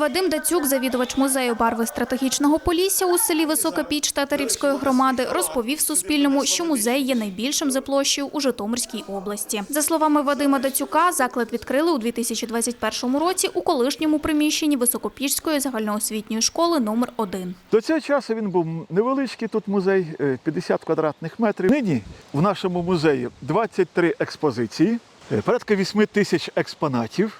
Вадим Дацюк, завідувач музею барви стратегічного полісся у селі Висока Піч Татарівської громади, розповів Суспільному, що музей є найбільшим за площею у Житомирській області. За словами Вадима Дацюка, заклад відкрили у 2021 році у колишньому приміщенні Високопічської загальноосвітньої школи номер 1 До цього часу він був невеличкий тут музей, е, 50 квадратних метрів. Нині в нашому музеї 23 експозиції, е, порядка 8 тисяч експонатів.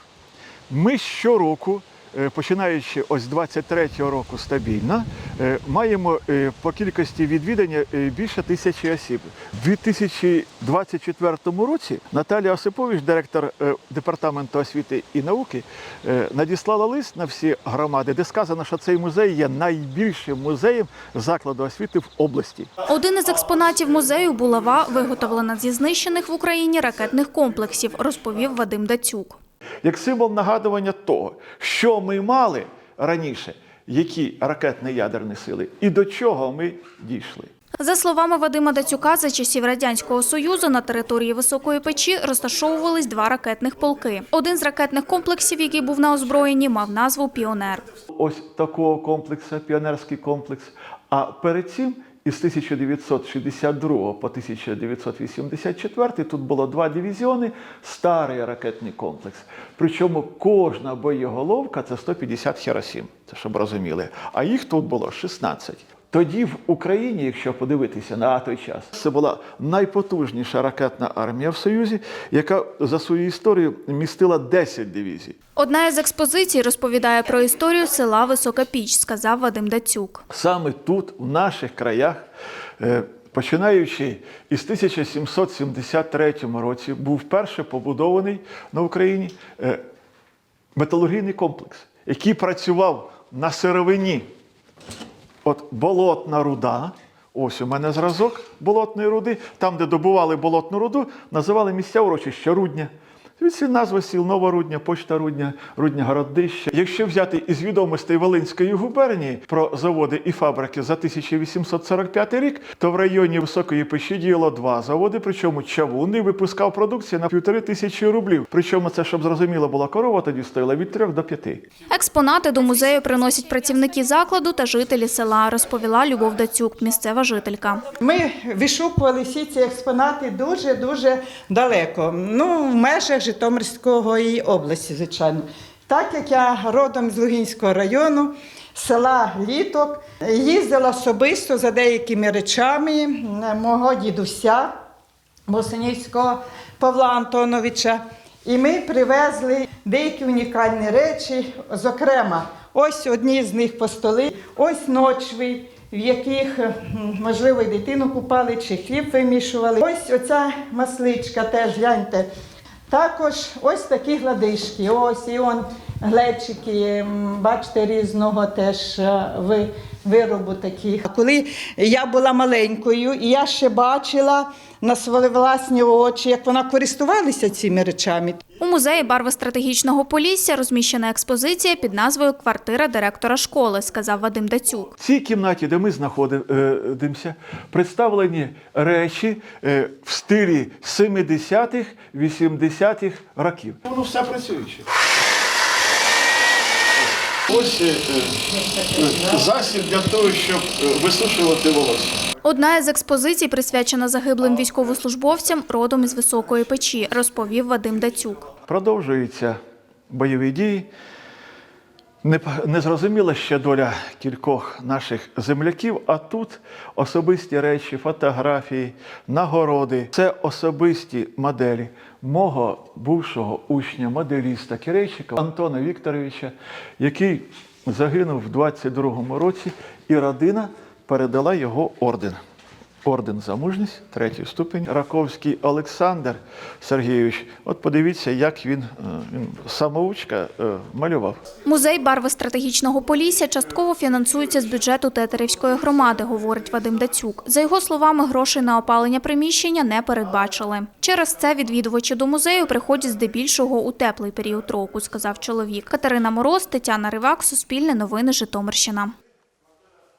Ми щороку, е, починаючи ось з 23-го року стабільно, е, маємо е, по кількості відвідання е, більше тисячі осіб. У 2024 році Наталія Осипович, директор е, департаменту освіти і науки, е, надіслала лист на всі громади, де сказано, що цей музей є найбільшим музеєм закладу освіти в області. Один із експонатів музею булава, виготовлена зі знищених в Україні ракетних комплексів, розповів Вадим Дацюк. Як символ нагадування того, що ми мали раніше, які ракетні ядерні сили, і до чого ми дійшли. За словами Вадима Дацюка, за часів Радянського Союзу на території Високої печі розташовувались два ракетних полки. Один з ракетних комплексів, який був на озброєнні, мав назву Піонер. Ось такого комплексу, піонерський комплекс. А перед цим із 1962 по 1984 тут було два дивізіони, старий ракетний комплекс. Причому кожна боєголовка це 150 Хіросім, це щоб розуміли. А їх тут було 16. Тоді в Україні, якщо подивитися на той час, це була найпотужніша ракетна армія в Союзі, яка за свою історію містила 10 дивізій. Одна із експозицій розповідає про історію села Висока Піч, сказав Вадим Дацюк. Саме тут, в наших краях, е, починаючи із 1773 році, був вперше побудований на Україні е, металургійний комплекс, який працював на сировині. От болотна руда. Ось у мене зразок болотної руди. Там, де добували болотну руду, називали місця урочища Рудня. Ці назви сіл Нова Рудня, Почта Рудня, Рудня Городище. Якщо взяти із відомостей Волинської губернії про заводи і фабрики за 1845 рік, то в районі Високої Печі діяло два заводи, причому чавунний випускав продукцію на півтори тисячі рублів. Причому це, щоб зрозуміло, була корова, тоді стоїла від трьох до п'яти. Експонати до музею приносять працівники закладу та жителі села, розповіла Любов Дацюк, місцева жителька. Ми вишукували всі ці експонати дуже дуже далеко. Ну, в межах Житомирської області, звичайно. Так як я родом з Лугінського району, села Літок, їздила особисто за деякими речами мого дідуся Босинівського Павла Антоновича. І ми привезли деякі унікальні речі. Зокрема, ось одні з них постоли, ось ночви, в яких, можливо, дитину купали чи хліб вимішували. Ось оця масличка теж гляньте. Також ось такі гладишки, ось і он глечики, бачите, різного теж е, ви, виробу таких. Коли я була маленькою, і я ще бачила на свої власні очі, як вона користувалася цими речами. У музеї барви стратегічного полісся розміщена експозиція під назвою Квартира директора школи, сказав Вадим Дацюк. В цій кімнаті, де ми знаходимося, представлені речі е, в стилі 70-х, 80-х років. Воно все працююче. Ось е, е, засіб для того, щоб е, висушувати волосся. Одна із експозицій присвячена загиблим військовослужбовцям родом із Високої печі, розповів Вадим Дацюк. Продовжуються бойові дії. Не- Незрозуміла ще доля кількох наших земляків, а тут особисті речі, фотографії, нагороди. Це особисті моделі мого бувшого учня, моделіста Кирейчика Антона Вікторовича, який загинув в 22-му році, і родина передала його орден. Орден за мужність, третій ступень. Раковський Олександр Сергійович. От подивіться, як він, е, він самоучка е, малював. Музей барви стратегічного полісся частково фінансується з бюджету Тетерівської громади, говорить Вадим Дацюк. За його словами, грошей на опалення приміщення не передбачили. Через це відвідувачі до музею приходять здебільшого у теплий період року, сказав чоловік. Катерина Мороз, Тетяна Ривак, Суспільне новини, Житомирщина.